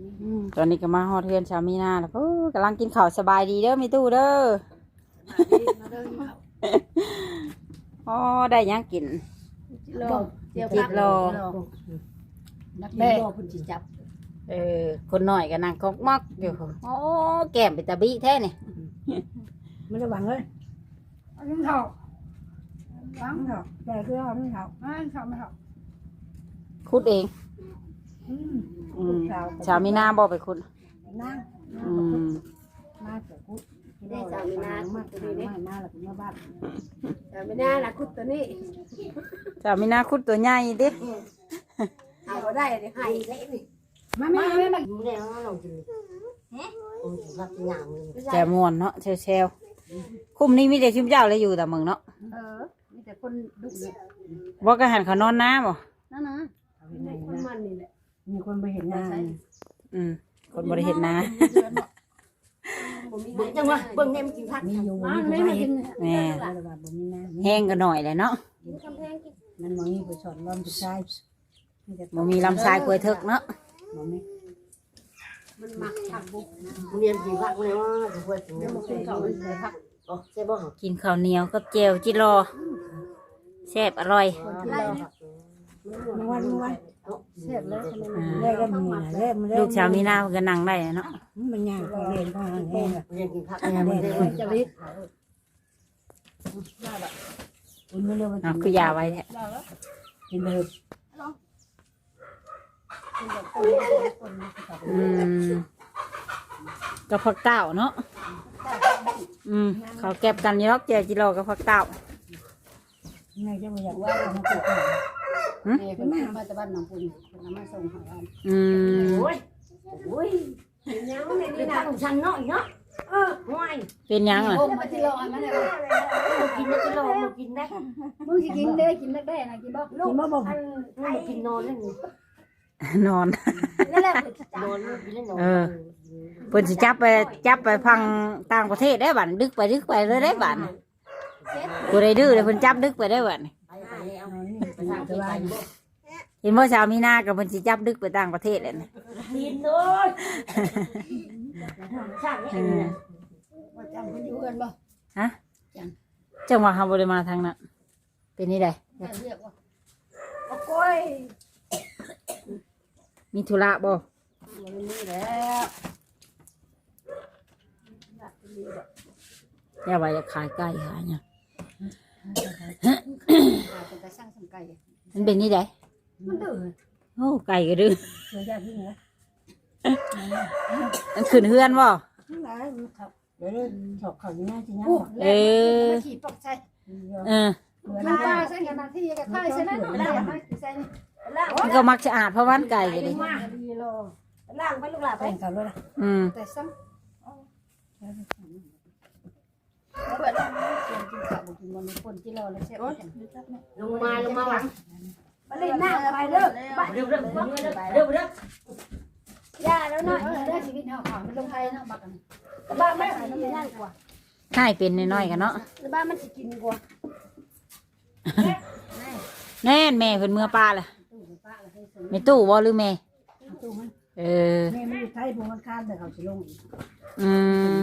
อืมตอนนี้ก็มาฮอดเทือนชาวมีนาแล้วเออกำลังกินข้าวสบายดีเด้อมีตู้เด้อมาเด้อกินข้าวอ๋อได้หยังกินโลเจียวจิบโลนักแม่พุ่นสิจับเออคนหน่อยก็นั่งกอกมอกอยู่โอ้แก้มเป็นตาบีแท้นี่ไม่ได้หวังเลยเอากินข้าวหวังเหรอแต่คือเอาไม่เขามากินข้าวมาข้าวคุดเอง อืมอืมชาวมีนาบอกไปคุดนั่งอืมมาเกิดกุ๊ดได้สามีนามาตัวนี้มามาแล้วก็มาบ้านแต่ไม่น่านะคุดตัวนี้ชาวมีนาคุดตัวใหญ่ดิเอาบ่ได้เลยให้เละนี่มามาแม่แม่มาดูแล้วเราจะโอ้ยรักอย่างนึงแจมวนเนาะเชลเชลคุ้มนี้มีแต่ชิมเจ้าเลยอยู่แต่เมืองเนาะเออมีแต่คนดุเนี่ยบอกก็หันเขานอนน้ำบ่นั่นนะมีคนมันนี่แหละ มีคนไปเห็นงานอืมคนบริเห็นนะเบิ่งจังวะเบิ่งแม่มันกินผักมีอยู่มามีแม่คนมาไปกิเห็นนแม่แล้วว่าบ่มีนะแห้งก็หน่อยเลยเนาะกำแพงกินมันมองนี่ไปสอนร้อนไปใช้บ่มีลำทรายเปื่อยเทึกเนาะบ่มีมันมักผักบุกเรียนกี่พักเลยว่าจะพูดถึงเดี๋ยวมากินข้าวมันเลยผักอ๋อใช่บ่กินข้าวเหนียวกับเจลจิรอแซ่บอร่อยคนที่เราเมื่อวันเมื่อวัน เสียบเลยใช่ไหมแรกก็มีนะแรกมันแรกลูกชาวมีนาเพิ่นก็นั่งได้เนาะมันยากพอเรียนพอเรียนเรียนกี่พักเนี่ยมันเรียนจะริดคุณไม่เรียกว่าเอาคือยาไว้แท้เราแล้วกินเลยอืมกับผักเต้าเนาะอืมเขาเก็บกันอยู่เนาะเจลจิรอกับผักเต้า นายจะมาอยากว่าเราปลูกแม่คนมามาจากบ้านหนองปุ่นคนมาส่งหาบ้านอืมโอ้ยโอ้ยยังในนี้นะของฉันเนาะเนาะเออห่วยเป็นหยังล่ะ โอ้มาที่ราอันนั้นเลยกินได้กิโลมากินได้มึงสิกินได้กินได้ได้นะกินบ่ลูกมาบอกมากินนอนเล่นนอน นั่นแหละนอนกินเล่นนอนเออเพิ่นสิจับไปจับไปพังต่างประเทศได้บัดดึกไปดึกไปเลยได้บัด กูได้ดื้อเลยเพิ่นจับดึกไปได้บัดไปไปเอานี่ไปทางสบายเห็นว่าชาวมีนากับเพิ่นสิจับดึกไปต่างประเทศเลยนะกินเลยช่างนี่อืมว่าจำคนอยู่กันบ่ฮะจังหวะเฮาบ่ได้มาทางนั้นเป็นนี่ได้เรียกว่าโอ้ยมีธุระบ่มันนี่แล้วอย่าว่าจะขายไก่ขายหยัง เป็นตาช่างสังไก่มันเป็นนี่ได้มันดื้อโอ้ไก่ก็ดื้อเดี๋ยวจะที่ไหนมันขึ้นเฮือนบ่ที่ไหนเดี๋ยวถกเขาอยู่หน้าที่นั่นเออขี่ปอกใส่เออมันตาใส่กันนาที่กับท้ายใส่นั่นแล้วมาใส่นี่มันก็มักสะอาดเพราะวันไก่ก็ดิมาดีโลล่างไปลูกหลานไปเขาเลยล่ะอืมแต่ซ้ำ เปิดกินข้าวกินมันคนที่เราแล้วแซ่บลงมาลงมาหลังมาเล่นหน้าไปเด้อเร็วเร็วเร็วเร็วเร็วเร็วย่าแล้วน้อยได้ชีวิตเฮาขอมันลงไทยเนาะบักอันบ้านไม่หายน้ำง่ากว่าให้เป็นน้อยๆกันเนาะบ้านมันสิกินกว่าแน่แม่เพิ่นเมื่อป้าล่ะแม่ตู้บ่หรือแม่เออแม่ไม่ใช่พวกมันคานแต่เขาจะลงอีกอืม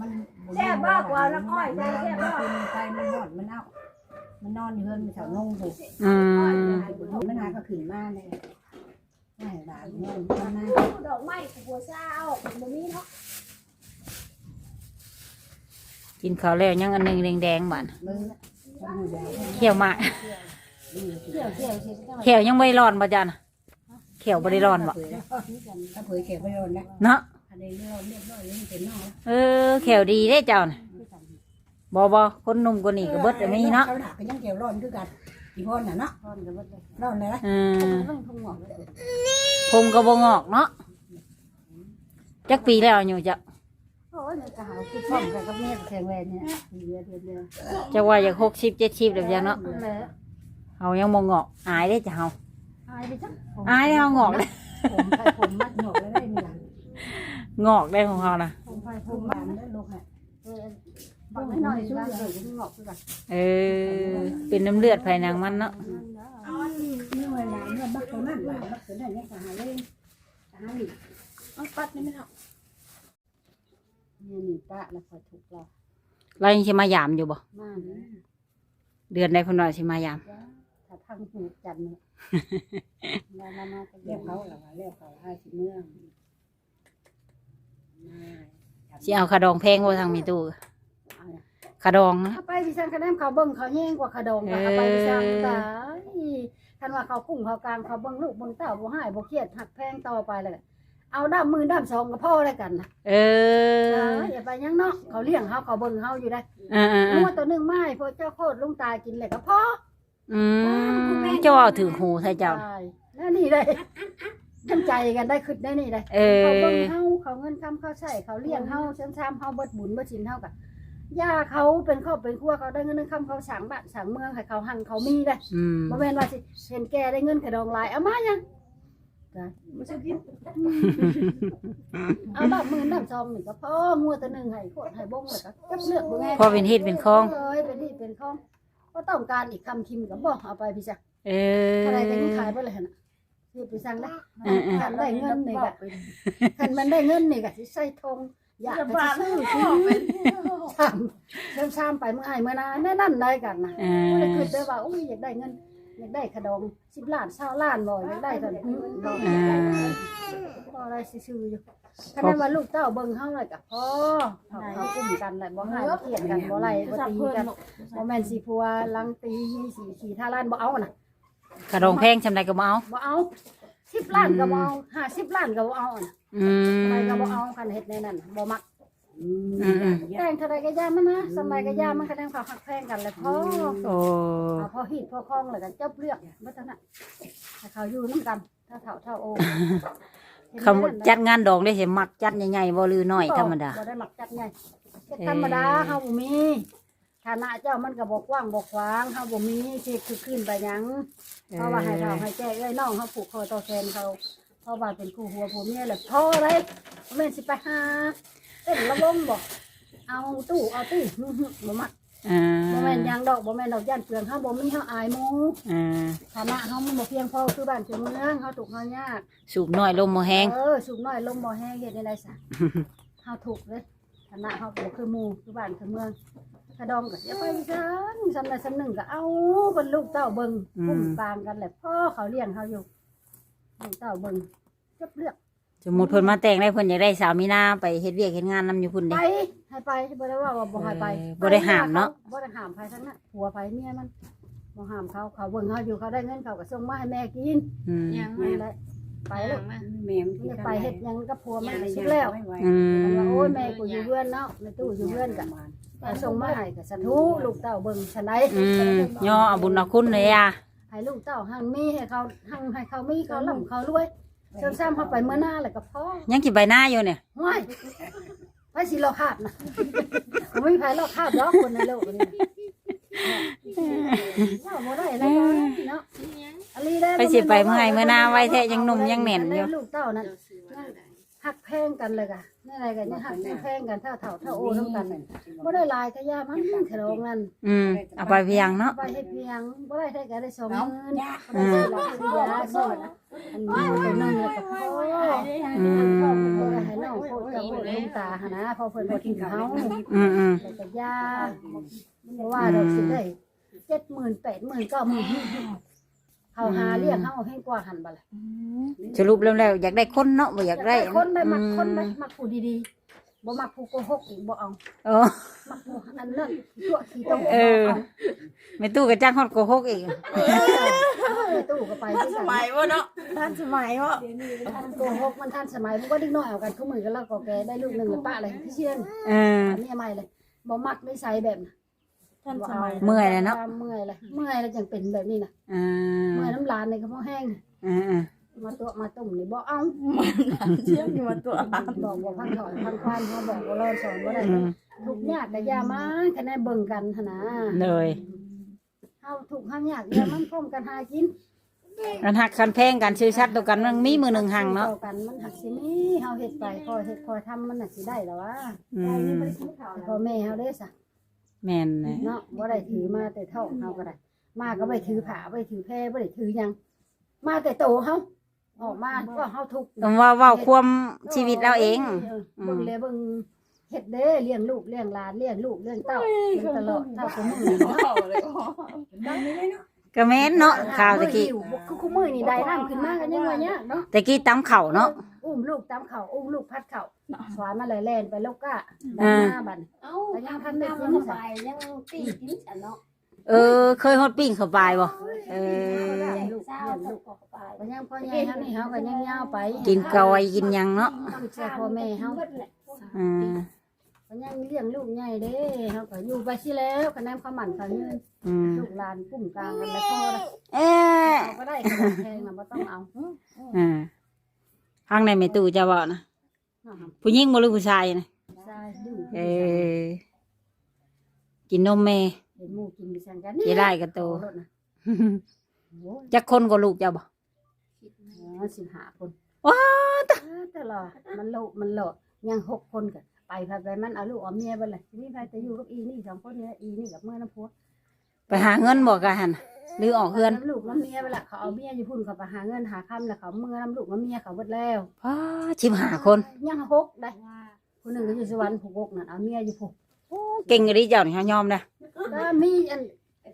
มันคานลงมันแซ่บมากกว่าน้ำอ้อยแซ่บมากมันไปมันหอดมันเอามันนอนอยู่เฮือนมันแถวนงถูกอืมมันหาก็ขึ้นมาเลยไม่บาดนอนมันน่าดอกไม้หัวเช้าบ่มีเนาะกินข้าวแล้วยังอันหนึงแดงๆบัดมือมันอยู่ใหญ่เขียวมากเที่ยวเที่ยวเที่ยวเขียวยังไม่ร้อนบ่จันเขียวบ่ได้ร้อนบ่ถ้าเผยเก็บไปโดนนะเนาะอั นนี้เราเรียบร้อยแล้วมันเป็นนอเออเขียวดีได้เจ้าน่ะบ่บ่คนหนุ่มกว่านี้ก็เบิดแต่มีเนาะเขาหนักก็ยังเกี่ยวร้อนคือกันอีพอน่ะเนาะร้อนกันหมดเลยร้อนเลยนะอืมต้องทุ่งหัวเลยผมก็บ่งอกเนาะจักปีแล้วอยู่จะโอ้ยมันก็หาคิดพร้อมกันกับแม่แข็งแรงเนี่ยเดือดเดือดเดือดจะว่าอยาก60 70แล้วจังเนาะเลยเฮายังบ่งอกอายได้จ้ะเฮาอายไปจังอายได้เฮางอกได้ผมไปผมมัดหนกแล้วได้มีหลัง งอกได้ของเฮานะผมไปผผมมมาบานได้ลูกฮะเออบอกให้หน่อยช่วยเลยทุ่งหอกคือกันเออ เป็นน้ำเลือดภายในมันเนาะนี่เวลาเนี่ยบักตัวนั่นบักตัวนั่นเนี่ยก็หาเลยตายเอาปัดนี่ไม่เท่าเนี่ยนี่ปะแล้วคอยถูกเราเรายังสิมายามอยู่บ่มากนะเดือนใดเพิ่นว่าสิมายามจ้าถ้าพังหูจันทร์เนี่ยแล้วมามาก็เรียกเขาหรอวะเรียกเขาให้สิเมือง สิเอาขะดองแพงบ่ทางมีตู้เอาเนี่ยขะดองนะ เอาไปดิฉันคะแนนเขาเบิ่งเขาแย่งกว่าเขาดองก็เอาไปดิฉันตายคันว่าเขากุ้งเขากลางเขาเบิ่งลูกเบิ่งเต้าบ่ให้บ่เครียดหักแพงต่อไปเลยเอาด้ามมือด้ามสองกับพ่อได้กันนะเอออย่าไปยังเนาะเขาเลี้ยงเขาเขาเบิ่งเขาอยู่ได้เออเออเองัอวตัวหนึงไม้พอเจ้าโคตรลุงตายกินเลยก็พ่ออืมเจ้าเอาถึงหูใส่เจ้า ตายนั่นนี่เลย น้ำใจกันได้ขึ้นได้นี่เลยเออ เขาเบิ่งเฮาเขาเงินคำเขาใช้เขาเลี้ยงเฮาช้ำช้ำเฮาเบิดบุญเบิดชินเฮากับย่าเขาเป็นครอบเป็นครัวเขาได้เงินคำเขาสั่งบ้านสั่งเมืองให้เขาหังเขามีได้อืมบ่แม่นว่าสิเห็นแกได้เงินกระดองหลายเอามายังจ้ะไม่ใช่กินเอาดอกมือน้ำซองนี่ก็พองัวตัวหนึงให้โคตรให้บ่งเลยก็เก็บเลือกบ่แม่พอเป็นเฮ็ดเป็นคอง เอ้ยเป็นที่เป็นของก็ต้องการอีกคำทิมก็บ่เอาไปพี่จ้ะเอออะไรก็ยังขายไปเลยหั่นน่ะ สิไปสั่งได้เออเออคันได้เงินนี่ก็คันมันได้เงินนี่ก็สิใส่ธงอยากจะจะบาดซื้อไม่ที่ออกเป็นชามเริ่มชามไปเมื่อไหร่เมื่อนาแน่นั่นได้กันนะเอก็เลยอคิดได้ว่าอุ้ยอยากได้เงินอยากได้ขนมสิบล้านเช้าล้านบ่อยากได้ตอนนี้บ่เออพออะไรซื่อๆอยู่คะแนนว่าลูกเต้าเบิ่งเฮาเลยกับพ่อเขาเขากุ้มกันแหละบ่ให้บ่เกลียดกันบ่ไล่บ่ตีกันบ่แม่นสิพัวลังตีสิขี่ท่าล้านบ่เอาน่ะ ขะดองแพงจำได้ก็บ่เอา บ่เอาสิบล้านก็บ่เอาห้าสิบล้านก็บ่เอาน่ะอืมอะไรก็บ่เอาคันเฮ็ดในนั้นน่ะบ่มักอืมอืม แต่งเท่าใดก็ย่ามันนะสมัยก็ย่ามันคะแนนเขาหักแพงกันแหละพ่อโอ้ เอาพอหิดพอคล้องเลยกันเจ้าเลือกเมื่อนั้นน่ะให้เขาอยู่น้ำกันถ้าเถ่าเท่าโอ้คำจัดงานดองได้สิมักจัดใหญ่ๆบ่ลือน้อยธรรมดา บ่ได้หมักจัดไงเฮ็ดธรรมดาเฮาบ่มี ฐานะเจ้ามันก็บ่กว้างบ่ขวางเฮาบ่มีสิคือขึ้นไปหยังเพราะว่าให้เราให้แจ้เอ้ยน้องเฮาผูกคอต่อแขนเขาเพราะว่าเป็นคู่หัวผัวเมียแหละพอเลยบ่แม่นสิไปหาเต้นระวงบ่เอาตู้เอาตี้บ่มักอ่าบ่แม่นหยังดอกบ่แม่นดอกย่านเปลืองเฮาบ่มีเฮาอายหมู่อ่าฐานะเฮามันบ่เพียงพอคือบ้านคือเมืองเฮาถูกข์เฮายากสูบน้อยลมบ่แห้งเออสูบน้อยลมบ่แห้งเฮ็ดได้ไดซะเฮาถูกข์เด้ฐานะเฮาบ่คือหมู่คือบ้านคือเมือง กระดองก็เสียไปซันสำใดสำหนึ่งก็เอาเพิ่นลูกเต้าเบิ่งกุ้มกลางกันแหละพ่อเขาเลี้ยงเฮาอยู่ลูกเต้าเบิ่งจบเลือกสมมุติเพิ่นมาแต่งได้เพิ่นอยากได้สาวมีนาไปเฮ็ดเวียกเฮ็ดงานนํอยู่พุ่นไปเด้ให้ไปบ่ได้ว่าว่าบ่ให้ไปเออบ่ได้ห้ามเนาะ บ่ได้ห้ามไผทั้งนั้นผัวไผเมียมันบ่ห้ามเขาเขาเบิ่งเฮาอยู่เขาได้เงินเขาก็ส่งมาให้แม่กินอืมยังนั่ไม่นแหละไปแล้วแม่มมันจะไปเฮ็ดหยังกับผัวมันก็สุดแล้ว อืมมันว่าโอ้ยแม่กูอยู่เพื่อนเนาะแม่ตู้อยู่เพื่อนกัน เอาส่งมาให้กับสาธุลูกเต้าเบิ่งฉันไดอืมย่อเอาบุญเอาคุณเลยอะให้ลูกเต้าหังมีให้เขาหังให้เขามีเขาล่ำเขารวยเชิญซ้ำเขาไปเมื่อหน้าเลยกับพ่อยังสิใบหน้าอยู่เนี่ยห้วยไปสิเราขาดนะไม่มีใครเราขาดดอกคนในโลกนี้เจ้าบ่ได้อะไรเนาะอันนี้ได้ไปสิไปเมื่อไหร่เมื่อหน้าไว้แท้ยังหนุ่มยังแน่นอยู่ลูกเต้านั่นหักแพงกันเลยกะ นี่อะไรกันยังหักแพงกันเท่าเท่าเท่าโอ้น้ำกันบ่ได้ลายก็ย่ามันขนมนั่นอืมเอาไปเพียงเนาะไปเฮ็ดเพียงบ่ได้ได้ก็ได้สองหมื่นบ่ได้ซื้อหลักซื้อยาซื้อนะอันนี้เป็นนั่นแล้วก็พออืมพ่อเพิ่นก็ให้น้องโคตรจะโคตรลุงตาหนนะพอเพิ่นบ่กินข้าวอืมอืมแล้วก็ยาบ่ว่าดอกสิได้70,000 80,000 90,000เขาหาเลี้ยงเฮาแพงกว่าหันบ่ล่ะสรุปแล้วแล้วอยากได้คนเนาะบ่อยากได้ คนได้มักคนได้อืมมักผู้ดีๆบ่มักผู้โกหกอีกบ่เอาเออมักผู้อันนั้นตัวขี้ต้องเออไม่ตู้กับจ้างฮอดโกหกอีกเออตู้ก็ไปทันที่สกันมัยวะเนาะทันสมัยวะมันโกหกมันทันสมัยมันก็ดิ้งน้อยเอากันเขามือกันแล้วก็แกได้ลูกหนึ่งแล้วป้าอะไรพี่เชียนเอออันนี้ใหม่เลยบ่มักไม่ใส่แบบน่ะ ทันสมัยเมื่อยเลยเนาะเมื่อยเลยเมื่อยแล้วจังเป็นแบบนี้น่ะอ่าเมื่อยน้ำลานในกระเพาะแห้งน่ะอ่าอ่ามาตัวมาตุ่มนี่บ่เอาเชื่อมอยู่มาตัวบอกบ่พังถอนพังควานเขาบอกว่าเราสอนบ่ได้อืมทุกข์ยากแต่ยามาคะแนนเบิ่งกันหั่นนะเลยเฮาทุกข์เฮายากยามันพร้อมกันหากินกันหักคันแพงกันชื่อชัดตัวกันมันมีมือหนึ่งหังเนาะท่กันมันหักสิมีเฮาเฮ็ดไปพอเฮ็ดพอทำมันน่ะสิได้แล้ววะอืมพ่อแม่เฮาเด้ซะ แม่นนะเนาะบ่ได้ถือมาแต่เท่าเฮาก็ได้ มาก็บ่ไปถือผ้าบ่ไปถือแพร่บ่ได้ถือหยัง มาแต่โตเฮาออกมาก็เฮาทุกข์คำว่าเว้าความชีวิตเราเอง เบิ่งเลยเบิ่งเฮ็ดเด้เลี้ยงลูกเลี้ยงหลานเลี้ยงลูกเลี้ยงเต้าเป็นตลอดเท่ากับมือนี่เนาะ ดังนี้เลยเนาะก็แม่นเนาะข่าวตะกี้ มือหิวคือคู่มือนี่ได้น้ำขึ้นมากันยังว่าเนี้ยเนาะตะกี้ตำเข่าเนาะ อุ้มลูกตามเข่าอุ้มลูกพัดเข่าสวายมาเลยแล่นไปลูกก้าดัอ่า หน้าบัดเอ้ายังทันได้กินไปยังตีกินฉันเนาะเออ เคยฮอดปิ้งเข้าไปบ่เออลูกเศร้าเลี้ยงลูลูกกก็ไปก็ยังพ่อใหญ่เฮานี่เฮาก็ยังยาวไปกินกอยกินหยังเนาะคือเชื่อพ่อแม่เฮาอืม ก็ยังเลี้ยงลูกใหญ่เด้เฮาก็อยู่ไปสิแล้วคะแนนความหมั่นความยืนอืมลูกหลานกุ้มกลางกันแล้วพอละเอ๊ะเอาก็ได้ขนาดแพงน่ะบ่ต้องเอาอ่าข้างในไม่ตู้จะบอกนะผู้หญิงบ่หรือผู้ชายนะใช่ดื้อเออกินนมแม่เห็นหมู่กินไปสั่งกันสิได้ก็โตโลดนะโอ้ยจักคนก็ลูกเจ้าบ่อ๋อสิบห้าคน ว้าตะ ตลอดมันโลมันโลยังหกคนกัน ไปพาไปมันเอาลูกเอาเมียไปเลยทีนี้ไปจะอยู่กับอีนี่สองคนเนี่ยอีนี่กับเมื่อน้ำพัวไปหาเงินบ่กะหันหรือออกเฮือนน้ำลูกน้ำเมียไปละเขาเอาเมียอยู่พุ่นเขาไปหาเงินหาคำแล้วเขาเมื่อน้ำลูกน้ำเมียเขาเบิดแล้วว้าชิบหาคนยังหกได้คนหนึ่งก็อยู่สวรรค์ผูกกนั่นเอาเมียอยู่ผูกเก่งกะดิเจ้านี่เขายอมนะก็มีอัน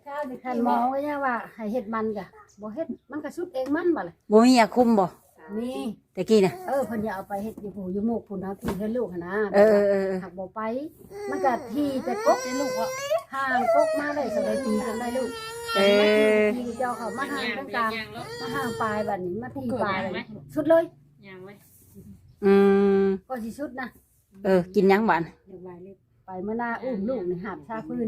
ข้าวไปท่านหมอก็ยังว่าให้เฮ็ดมันกะบ่เฮ็ดมันก็สุดเองมันบ่เลยบ่มียาคุมบ่ มีตะกี้น่ะเออเพิ่นอย่าเอาไปเฮ็ดอยู่ผู้อยู่หมู่พุ่นเอาที่ให้ลูกหั่นนะเออเออเออหักบ่ไป มันก็ที่จะกกให้ลูกว่าห่างกกมาได้สบายตีกันได้ลูกเออทีเจ้าเขามาห่างกลางกลางมาห่างปลายบัดนี้มาที่ปลายบัดนี้สุดเลย ยังไว้อืมก็สิสุดนะเออ กินหยังบ้านไปเมื่อหน้าอุ้มลูกนี่หาบชาพื้น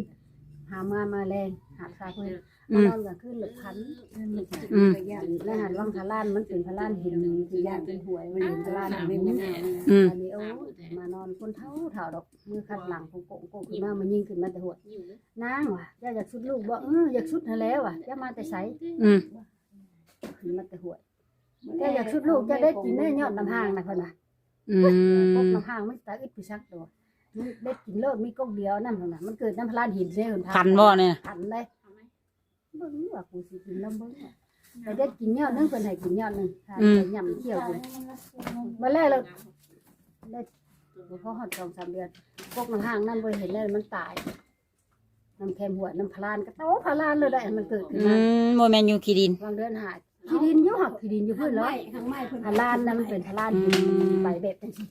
หามามาแรงหาบชาพื้นอื มามนอนกับขึ้นหลึกพันอืมแล้วหันว่างพลานมันเป็นพลานหินที่ย่านเป็นหวยมันเห็นพลานหินอืมอันนี้โอ้มานอนคนเท่าเท่าดอกมือขัดหลังโกโกโกขึ้นมามันยิงขึ้นมาแต่หัวอยู่เลยนางว่ะย่าอยากชุดลูกบอกเอออยากชุดให้แล้วว่ะย่ามาแต่ใสอืมขึ้นมาแต่หัวย่าอยากชุดลูกจะได้กินได้ยอดน้ำหางนะคนน่ะอืกกมน้ำหางมันตาอึดไปซักตัวมันได้กินโลดมีกกเดียวนั่นน่ะมันเกิดน้ำพลานหินเสียคนพันบ่เนี่ยพันเลย เบิ่งว่ากูสิกินน้ำเบิ่งว่ะแต่ได้กินยอดนึงเพิ่นให้กินยอดนึงทานไปย่ำเที่ยวอยู่มาแรกเราได้บ่พอฮอดสองสามเดือนกกน้ำหางนั่นบ่ได้เห็นเลยมันตายน้ำแคมหัวน้ำพลานก็โตพลานเลยได้มันเกิดขึ้นอืมา มโมแมนอยู่ขี้ดิน วางเดือนหาขี้ดินอยู่หักขี้ดินอยู่พื้นไม้แล้วข้างไม้เพิ่นพลานนั่นมันเป็นพลานหินใบแบบจังซี่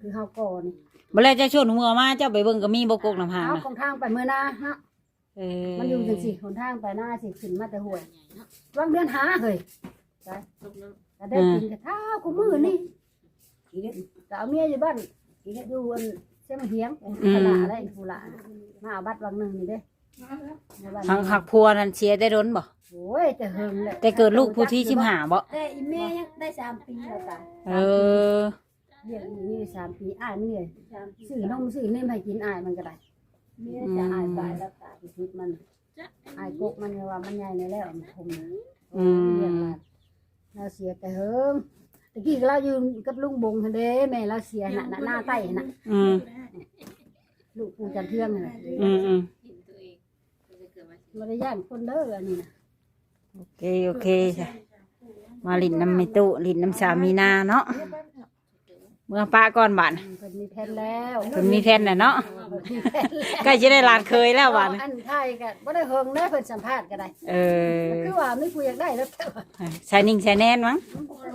คือเฮาก่อนี่บ่แล้วจะชวนหัวมาเจ้าไปเบิ่งก็มีบ่กกน้ำหางเอานะของทางไปเมื่อหน้าฮะ เออมันอยู่จังซี่หนทางไปหน้าสิขึ้นมาแต่ห้วยวางเดือนหาเฮ้ยตกน้ก็ได้กินกับข้าวกูมือนี่ก็เอาเมียอยู่บ้านอยู่อันเสียมาเฮียงขลาได้ผู้หลานมาเอาบัตรวังหนึ่งนี่เด้ในบ้านหักหักพัวนั่นเสียได้ร้นบ่โอ้ยแต่เฮิงแหละแต่เกิดลูกผู้ที่ชิมหาบ่แต่อีแม่ยังได้สามปีแล้วจ้ะเออเลี้ยงอีนี่สามปีอ้ายมันเนี่ยซื้อนมซื้อเนมให้กินอ้ายมันก็ได้ แม่จะอายตายแล้วตายพิษมันอ้ายกกมันเนี่ยว่ามันใหญ่ในแล้วมันคมอืมเลี้ยงหลานเราเสียแต่เฮิงตะกี้ก็เราอยู่กับลุงบงหั่นเด้แม่เราเสียน่ะน่ะหน้าใต้น่ะอืมลูกปูจันเทืองน่ะอืมอืมำเห็นตัวเองมันจะเกิดมาบ่ได้ย่านคนเด้ออันนี้น่ะโอเคโอเคจ้ะมาลินน้ำไม่ตู้ลินน้ำสามีนาเนาะ เมื่อป้าก่อนบ้านเพิ่นมีแผนแล้วเพิ่นมีแผนน่ะเนาะมีแผนแล้วใกล้จะได้หลานเคยแล้วบ้านอันไทยก็บ่ได้เฮิงเด้อเพิ่นสัมภาษณ์ก็ได้เออคือว่ามีผู้อยากได้แล้วแต่ว่าใส่นิ่งใส่แน่นมั้ง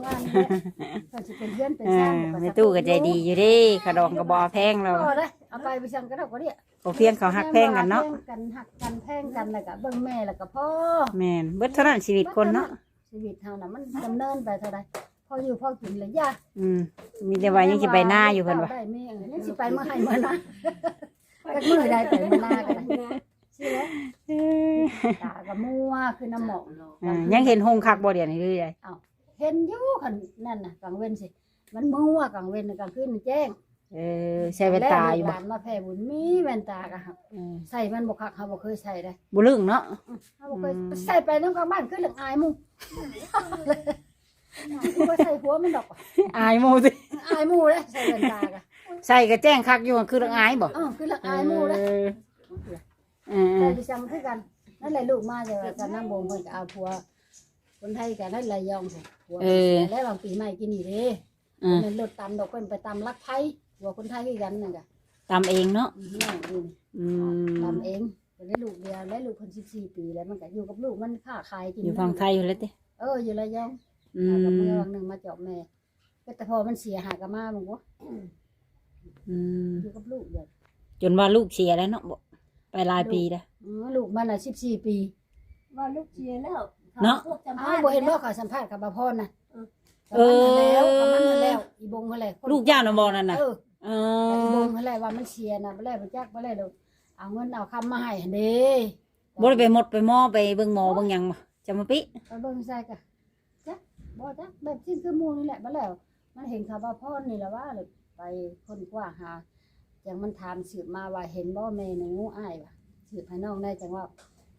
ว่าเนี่ยเพิ่นสิเป็นเพื่อนเป็นเอสร้างอแม่ตู้ก็ใจดีอยู่เดิขะดองกระบอแพงเราก็ได้เอาไปไปสั่งก็ได้ก็เนี่ยโอเพียงเขาหักแพงกันเนาะแพงกันหักกันแพงกันแล้วก็เบิ่งแม่แล้วก็พ่อแม่นเบิดเท่านั้นชีวิตคนเนาะชีวิตเฮาน่ะมันดำเนินไปเท่าใดพ ออยู่พอกินเลยย่าอืมมีแต่ว่ายังสิไปหน้าอยู่เพิ่นว่าได้แม่ยังสิไปเมื่อให้เมื่อนะจักมื้อใดไปเมื่อหน้าก็ได้สิแล้วตาก็มัวคือน้ำหมอกอ่ายังเห็นหงคักบ่เดี๋ยวนี้เลยเห็นอยู่คันนั่นน่ะกลางเว้นสิ มันมัวกลางเว้นน่ะกลางคืนนี่แจ้งเออใส่แว่นตาอยู่แล้วลูกหบ่ลานมาแผ่บุญมีแว่นตาก็ครับเออใส่มันบ่คักเฮาบ่เคยใส่เด้บ่ลึงเนาะเฮาบ่เคยอืมใส่ไปนำกลางบ้านคือเรื่องอายหมู่คื อบ่ใส่หัวมันดอกอายหมู่สิอายหมู่เด้ใส่แว่นตาก็ใส่ก็แจ้งคักอยู่คือเรื่องอายบ่เออคือเรื่องอายหมู่เด้เออเอแต่อดิฉันคือกันนั่นแหละลูกมาแต่ว่ากันนางบ่งเพิ่นก็เอาผัวคนไทยกันนั่นระยองสิหัวเออแล้วบางปีใหม่กินนี่เด้อ่ามันรถตำดอกเพิ่นไปตำลักไทยหัวคนไทยคือกันนั่นก็ตามเองเนาะอืมน้องนี่อืมตำเองเป็นได้ลูกเดียวและลูกคน14ปีแล้วมันก็อยู่กับลูกมันค้าขายกินอยู่ฝั่งไทยอยู่แล้วติเอออยู่ระยอง อืหากับมเมื่อวันหนึงมาเจาะแม่ก็แต่พอมันเสียหากะมาบ่อืมอยู่กับลูกเดียวจนว่าลูกเสียแล้วเนาะบ่ไปหลายปีแล้ว อือลูกมันน่ะ14ปีว่าลูกเชียร์แล้วเนาะพวกจำอ้าวบ่เห็นบ่เขาสัมภาษณ์กับบ่พรน่ะเออแล้วกับมันนั่นแล้วอีบงเขาแหละลูกเจ้าน่ะบ่นั่นน่ะเออ เอแต่อีบองเขาแหละว่ามันเสียน่ะบ่แล้วบ่จักบ่แล้วเดี๋ยวเอาเงินเอาคำมาให้หั่นเด้บ่ได้ไปหมดไปหมอไปเบิ่งหมอเบิ่งหยังบ่จะมาปิ ไปเบิ่งใส่กะจัก บ่จักแบบสิ้นคือหมู่นี่แหละบ่แล้ว มันเห็นข่าวว่าพ่อนี่แหละว่าเลยไปคนกว่าหาจังมันถามสืบมาว่าเห็นบ่แม่หนูอ้ายว่ะสืบให้น้องได้จังว่า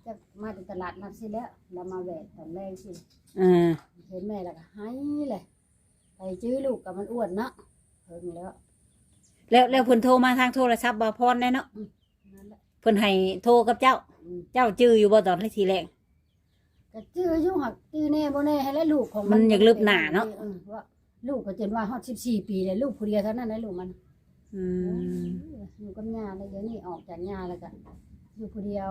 จะมาที่ตลาดนัดสิแล้วแล้วมาแหวกตอนแรกสิอ่าเห็นแม่แล้วก็ให้เลยไปจื้อลูกกับมันอ้วนเนาะเพิ่งแล้ว แล้วแล้วเพิ่นโทรมาทางโทรศัพท์บ่พรแน่เนาะนั่นแหละเพิ่นให้โทรกับเจ้า อืม เจ้าจื้ออยู่บ่ตอนทีแรก ก็จื้ออยู่หักจื้อแน่บ่แน่ให้แล้วลูกของมันอยากลืบหน้าเนาะ ออว่าลูกก็จนว่าฮอด14 ปีเลยลูกผู้เดียวเท่านั้นนะลูกมันอืมอยู่กับย่าแล้วเดี๋ยวนี้ออกจากย่าแล้วก็อยู่ผู้เดียว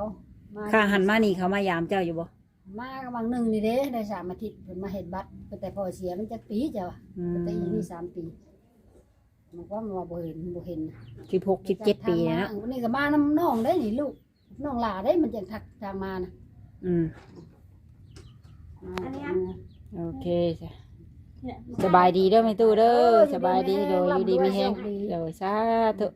มาข้าหันมานี่เขามายามเจ้าอยู่บ่มากับบางหนึ่งนี่เด้ได้สามอาทิตย์เพิ่นมาเห็ดบัตรแต่พอเสียมันจะปีเจ้าอะอืมแต่อีนี่สามปีมันก็มาบ่เห็นบ่เห็น สิบหกสิบเจ็ดปีแล้วเนาะวันนี้ก็มาน้ำน้องได้นี่ลูกน้องหลาได้มันจังทักทางมานะอืมมา อันนี้โอเคจ้ะสบายดีเด้อแม่ตู้เด้อสบายดีโดยอยู่ดีมีแฮงโดยสาธุ